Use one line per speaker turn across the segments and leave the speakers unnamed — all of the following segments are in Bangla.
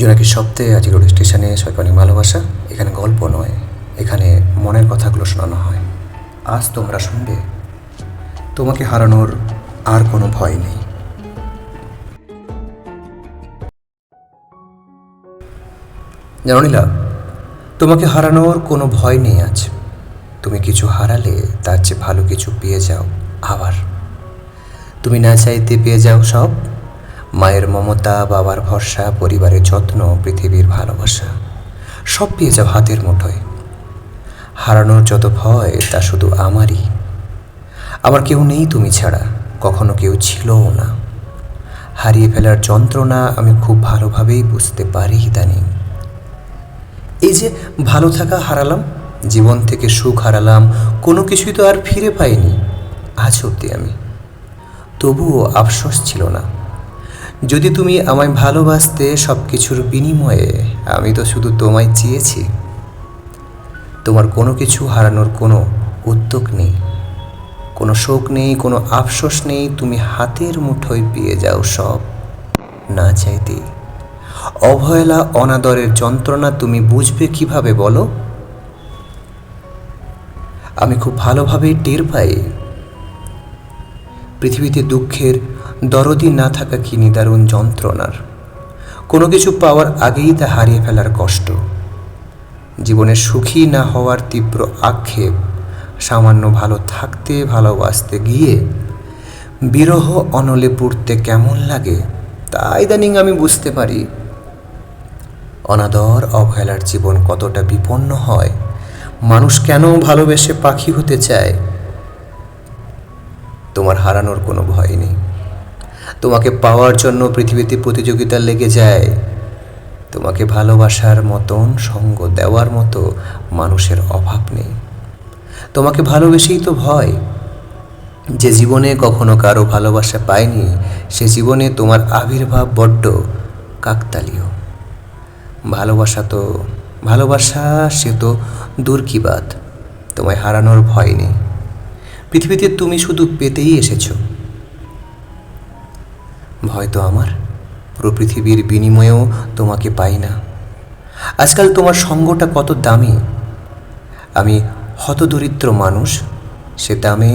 জোনাকি সপ্তাহে আজকে রোড স্টেশনে সৈকনিক ভালোবাসা। এখানে গল্প নয়, এখানে মনের কথাগুলো শোনানো হয়। আজ তোমরা শুনবে, তোমাকে হারানোর আর কোনো ভয় নেই। জানো নীলা, তোমাকে হারানোর কোনো ভয় নেই আজ। তুমি কিছু হারালে তার চেয়ে ভালো কিছু পেয়ে যাও আবার। তুমি না চাইতে পেয়ে যাও সব। মায়ের মমতা, বাবার ভরসা, পরিবারের যত্ন, পৃথিবীর ভালোবাসা, সব পেয়ে যাও হাতের মুঠোয়। হারানোর যত ভয়, তা শুধু আমারই। আমার কেউ নেই তুমি ছাড়া, কখনো কেউ ছিলও না। হারিয়ে ফেলার যন্ত্রণা আমি খুব ভালোভাবেই বুঝতে পারি ইদানিং। এই যে ভালো থাকা হারালাম, জীবন থেকে সুখ হারালাম, কোনো কিছুই তো আর ফিরে পাইনি, আজ অব্দি আমি। তবুও আফসোস ছিল না। যদি তুমি আমায় ভালোবাসতে সব কিছুর বিনিময়ে, আমি তো শুধু তোমায় চেয়েছি। তোমার কোনো কিছু হারানোর কোনো উদ্যোগ নেই। কোনো শোক নেই, কোনো আফসোস নেই, তুমি হাতের মুঠোয় পেয়ে যাও সব না চাইতেই। অবহেলা, অনাদরের যন্ত্রণা তুমি বুঝবে কীভাবে বলো? আমি খুব ভালোভাবেই টের পাই। পৃথিবীতে দুঃখের দরদি না থাকা কি নিদারুণ যন্ত্রণার? কোনো কিছু পাওয়ার আগেই তা হারিয়ে ফেলার কষ্ট। জীবনে সুখী না হওয়ার তীব্র আক্ষেপ, সামান্য ভালো থাকতে ভালোবাসতে গিয়ে বিরহ অনলে পড়তে কেমন লাগে, তা ইদানিং আমি বুঝতে পারি। অনাদর, অবহেলার জীবন কতটা বিপন্ন হয়, মানুষ কেন ভালোবেসে পাখি হতে চায়? তোমার হারানোর কোনো ভয় নেই। তোমাকে পাওয়ার জন্য পৃথিবীতে প্রতিযোগিতা লেগে যায়। তোমাকে ভালোবাসার মতন সঙ্গ দেওয়ার মতো মানুষের অভাব নেই। তোমাকে ভালোবেসেই তো ভয়। যে জীবনে কখনো কারও ভালোবাসা পায়নি, সে জীবনে তোমার আবির্ভাব বড্ড কাকতালীয়। ভালোবাসা তো, ভালোবাসা, সে তো দূর কি বাত। তোমায় হারানোর ভয় নেই। পৃথিবীতে তুমি শুধু পেতেই এসেছ। ভয় তো আমার? পুরো পৃথিবীর বিনিময়েও তোমাকে পাই না। আজকাল তোমার সঙ্গটা কত দামি? আমি হতদরিদ্র মানুষ, সে দামে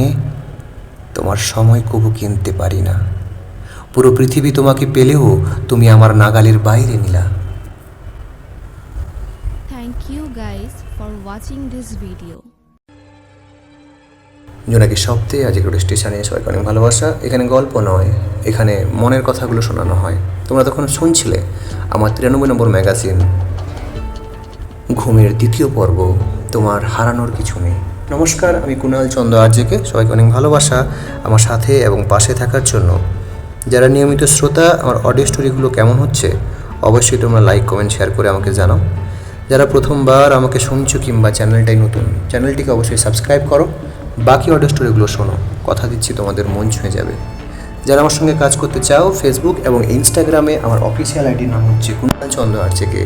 তোমার সময় কবু কিনতে পারি না। পুরো পৃথিবী তোমাকে পেলেও তুমি আমার নাগালের বাইরে নিলা।
Thank you guys for watching this video.
জোনাকি আজকে রোড স্টেশনে সবাইকে অনেক ভালোবাসা। এখানে গল্প নয়, এখানে মনের কথাগুলো শোনানো হয়। তোমরা তখন শুনছিলে আমার তিরানব্বই নম্বর ম্যাগাজিন। ঘুমের দ্বিতীয় পর্ব, তোমার হারানোর কিছু নেই। নমস্কার, আমি কুণাল চন্দ্র আর্যকে। সবাইকে অনেক ভালোবাসা আমার সাথে এবং পাশে থাকার জন্য। যারা নিয়মিত শ্রোতা, আমার অডিও স্টোরিগুলো কেমন হচ্ছে, অবশ্যই তোমরা লাইক, কমেন্ট, শেয়ার করে আমাকে জানাও। যারা প্রথমবার আমাকে শুনছো কিংবা চ্যানেলটাই নতুন, চ্যানেলটিকে অবশ্যই সাবস্ক্রাইব করো। বাকি অডিও স্টোরিগুলো শোনো। কথা দিচ্ছি, তোমাদের মন ছুঁয়ে যাবে। যারা আমার সঙ্গে কাজ করতে চাও ফেসবুক এবং ইনস্টাগ্রামে আমার অফিসিয়াল আইডির নাম হচ্ছে কুণাল চন্দ্র আর্চেকে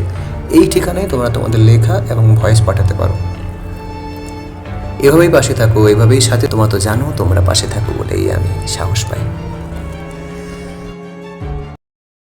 এই ঠিকানায় তোমরা তোমাদের লেখা এবং ভয়েস পাঠাতে পারো। এভাবেই পাশে থাকো, এভাবেই সাথে তোমরা তো জানো, তোমরা পাশে থাকো বলেই আমি সাহস পাই।